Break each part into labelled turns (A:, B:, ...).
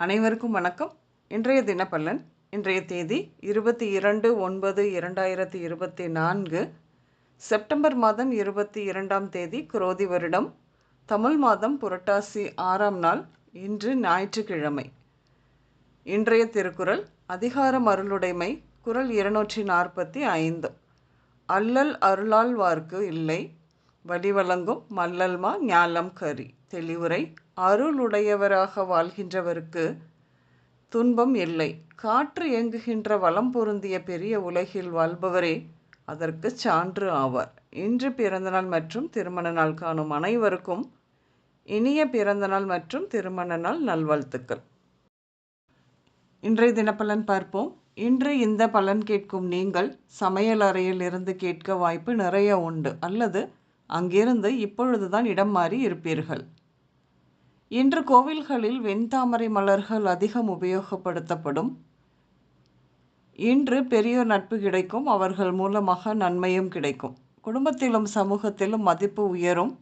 A: அனைவருக்கும் வணக்கம். இன்றைய தினப்பலன் இன்றைய தேதி இருபத்தி இரண்டு ஒன்பது இரண்டாயிரத்தி இருபத்தி நான்கு செப்டம்பர் மாதம் இருபத்தி இரண்டாம் தேதி குரோதி வருடம் தமிழ் மாதம் புரட்டாசி ஆறாம் நாள் இன்று ஞாயிற்றுக்கிழமை. இன்றைய திருக்குறள் அதிகாரம் அருளுடைமை குறள் இருநூற்றி நாற்பத்தி ஐந்து. அல்லல் அருளாழ்வார்க்கு இல்லை வழிவழங்கும் மல்லல்மா ஞாலம் கரி. தெளிவுரை அருளுடையவராக வாழ்கின்றவருக்கு துன்பம் இல்லை. காற்று இயங்குகின்ற வளம் பொருந்திய பெரிய உலகில் வாழ்பவரே அதற்கு சான்று ஆவார். இன்று பிறந்தநாள் மற்றும் திருமண நாள் காணும் அனைவருக்கும் இனிய பிறந்தநாள் மற்றும் திருமண நாள் நல்வாழ்த்துக்கள். இன்றைய தினப்பலன் பார்ப்போம். இன்று இந்த பலன் கேட்கும் நீங்கள் சமையல் அறையில் இருந்து கேட்க வாய்ப்பு நிறைய உண்டு. அல்லது அங்கிருந்து இப்பொழுதுதான் இடம் மாறி இருப்பீர்கள். இன்று கோவில்களில் வெண்தாமரை மலர்கள் அதிகம் உபயோகப்படுத்தப்படும். இன்று பெரியோர் நட்பு கிடைக்கும் அவர்கள் மூலமாக நன்மையும் கிடைக்கும். குடும்பத்திலும் சமூகத்திலும் மதிப்பு உயரும்.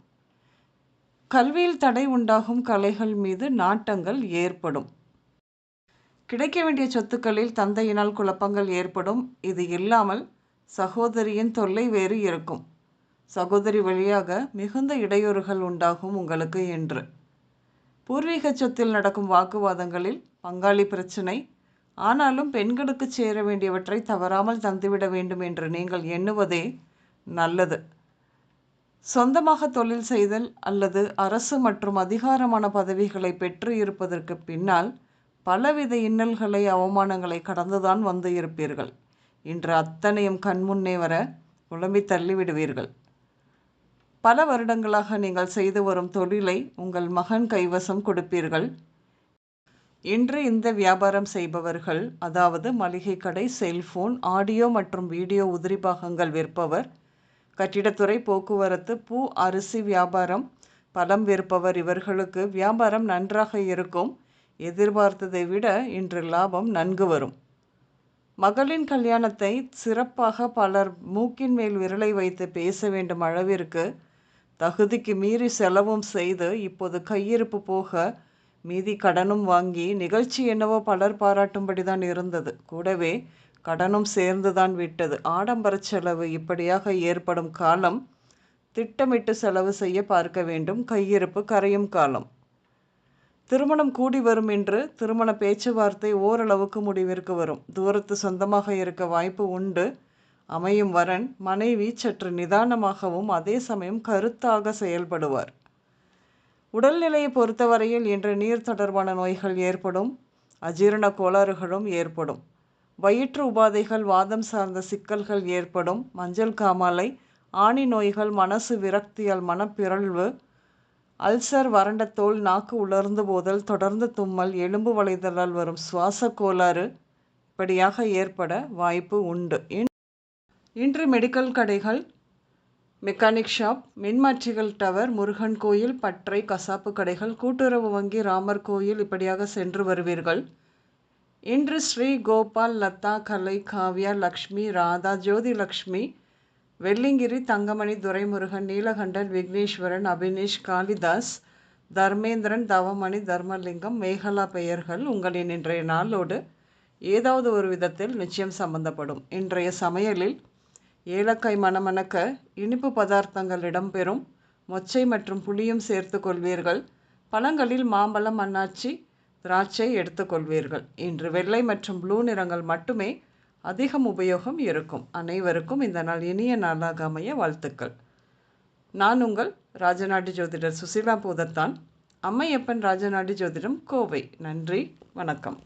A: கல்வியில் தடை உண்டாகும் கலைகள் மீது நாட்டங்கள் ஏற்படும். கிடைக்க வேண்டிய சொத்துக்களில் தந்தையினால் குழப்பங்கள் ஏற்படும். இது இல்லாமல் சகோதரியின் தொல்லை வேறு இருக்கும். சகோதரி வழியாக மிகுந்த இடையூறுகள் உண்டாகும் உங்களுக்கு என்று. பூர்வீக சொத்தில் நடக்கும் வாக்குவாதங்களில் பங்காளி பிரச்சனை ஆனாலும் பெண்களுக்கு சேர வேண்டியவற்றை தவறாமல் தந்துவிட வேண்டும் என்று நீங்கள் எண்ணுவதே நல்லது. சொந்தமாக தொழில் செய்தல் அல்லது அரசு மற்றும் அதிகாரமான பதவிகளை பெற்று இருப்பதற்கு பின்னால் பலவித இன்னல்களை அவமானங்களை கடந்துதான் வந்து இருப்பீர்கள். இன்று அத்தனையும் கண்முன்னே வர குழம்பி தள்ளிவிடுவீர்கள். பல வருடங்களாக நீங்கள் செய்து வரும் தொழிலை உங்கள் மகன் கைவசம் கொடுப்பீர்கள். இன்று இந்த வியாபாரம் செய்பவர்கள் அதாவது மளிகை கடை செல்போன் ஆடியோ மற்றும் வீடியோ உதிரி பாகங்கள் விற்பவர் கட்டிடத்துறை போக்குவரத்து பூ அரிசி வியாபாரம் பழம் விற்பவர் இவர்களுக்கு வியாபாரம் நன்றாக இருக்கும். எதிர்பார்த்ததை விட இன்று லாபம் நன்கு வரும். மகளின் கல்யாணத்தை சிறப்பாக பலர் மூக்கின் மேல் விரலை வைத்து பேச வேண்டும் அளவிற்கு தகுதிக்கு மீறி செலவும் செய்து இப்போது கையிருப்பு போக மீதி கடனும் வாங்கி நிகழ்ச்சி என்னவோ பலர் பாராட்டும்படி தான் இருந்தது. கூடவே கடனும் சேர்ந்துதான் விட்டது. ஆடம்பர செலவு இப்படியாக ஏற்படும் காலம் திட்டமிட்டு செலவு செய்ய பார்க்க வேண்டும். கையிருப்பு கரையும் காலம். திருமணம் கூடி வரும் என்று திருமண பேச்சுவார்த்தை ஓரளவுக்கு முடிவிற்கு வரும். தூரத்து சொந்தமாக இருக்க வாய்ப்பு உண்டு. அமையும் வரன் மனைவி சற்று நிதானமாகவும் அதே சமயம் கருத்தாக செயல்படுவார். உடல்நிலையை பொறுத்தவரையில் இன்று நீர் தொடர்பான நோய்கள் ஏற்படும் அஜீரண கோளாறுகளும் ஏற்படும். வயிற்று உபாதைகள் வாதம் சார்ந்த சிக்கல்கள் ஏற்படும். மஞ்சள் காமாலை ஆணி நோய்கள் மனசு விரக்தியால் மனப்பிறழ்வு அல்சர் வறண்ட தோல் நாக்கு உலர்ந்து போதல் தொடர்ந்து தும்மல் எலும்பு வளைதலால் வரும் சுவாச கோளாறு இப்படியாக ஏற்பட வாய்ப்பு உண்டு. இன்று மெடிக்கல் கடைகள் மெக்கானிக் ஷாப் மின்மாற்றிகள் டவர் முருகன் கோயில் பற்றை கசாப்பு கடைகள் கூட்டுறவு வங்கி ராமர் கோயில் இப்படியாக சென்று வருவீர்கள். இன்று ஸ்ரீ கோபால் லதா கலை காவ்யா லக்ஷ்மி ராதா ஜோதி லக்ஷ்மி வெள்ளிங்கிரி தங்கமணி துரைமுருகன் நீலகண்டன் விக்னேஸ்வரன் அபினேஷ் காளிதாஸ் தர்மேந்திரன் தவமணி தர்மலிங்கம் மேகலா பெயர்கள் உங்களின் இன்றைய நாளோடு ஏதாவது ஒரு விதத்தில் நிச்சயம் சம்பந்தப்படும். இன்றைய சமையலில் ஏலக்காய் மணமணக்க இனிப்பு பதார்த்தங்கள் இடம்பெறும். மொச்சை மற்றும் புளியும் சேர்த்து கொள்வீர்கள். பழங்களில் மாம்பழம் அன்னாச்சி திராட்சை எடுத்துக்கொள்வீர்கள் இன்று வெள்ளை மற்றும் ப்ளூ நிறங்கள் மட்டுமே அதிகம் உபயோகம் இருக்கும். அனைவருக்கும் இந்த நாள் இனிய நாளாக அமைய வாழ்த்துக்கள். நான் உங்கள் ராஜநாடி ஜோதிடர் சுசீலா பூதத்தான். அம்மையப்பன் ராஜநாடி ஜோதிடம் கோவை. நன்றி. வணக்கம்.